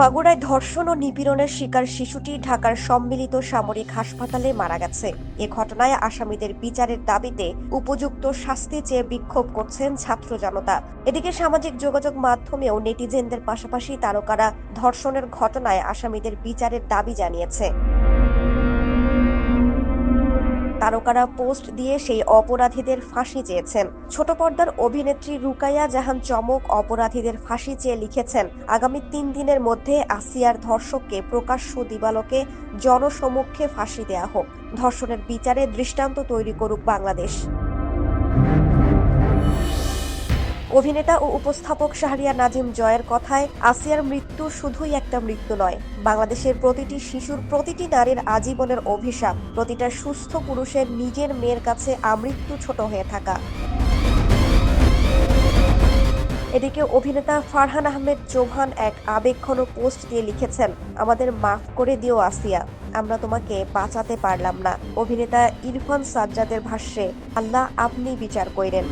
মাগুরায় ধর্ষণ ও নিপীড়নের শিকার শিশুটি ঢাকার সম্মিলিত সামরিক হাসপাতালে মারা গেছে। এ ঘটনায় আসামিদের বিচারের দাবিতে উপযুক্ত শাস্তি চেয়ে বিক্ষোভ করছেন ছাত্র জনতা। এদিকে সামাজিক যোগাযোগ মাধ্যমেও নেটিজেনদের পাশাপাশি তারকারা ধর্ষণের ঘটনায় আসামিদের বিচারের দাবি জানিয়েছে। তারকারা পোস্ট দিয়ে সেই অপরাধীদের ফাঁসি চেয়েছেন। ছোট পর্দার অভিনেত্রী রুকাইয়া জাহান চমক অপরাধীদের ফাঁসি চেয়ে লিখেছেন, আগামী তিন দিনের মধ্যে আসিয়ার ধর্ষককে প্রকাশ্য দিবালকে জনসমক্ষে ফাঁসি দেয়া হোক। ধর্ষণের বিচারে দৃষ্টান্ত তৈরি করুক বাংলাদেশ। অভিনেতা ও উপস্থাপক শাহরিয়ার নাজিম জয়ের কথায়, আসিয়ার মৃত্যু শুধুই একটা মৃত্যু নয়। বাংলাদেশের প্রতিটি শিশুর প্রতিটি নারীর আজীবনের অভিশাপ। প্রতিটা সুস্থ পুরুষের নিজের মেয়ের কাছে আমৃত্যু ছোট হয়ে থাকা। এদিকে অভিনেতা ফারহান আহমেদ চৌহান এক আবেগঘন পোস্ট দিয়ে লিখেছেন, আমাদের মাফ করে দিও আসিয়া। আমরা তোমাকে বাঁচাতে পারলাম না। অভিনেতা ইরফান সাজ্জাদের ভাষ্যে, আল্লাহ আপনি বিচার কইরেন।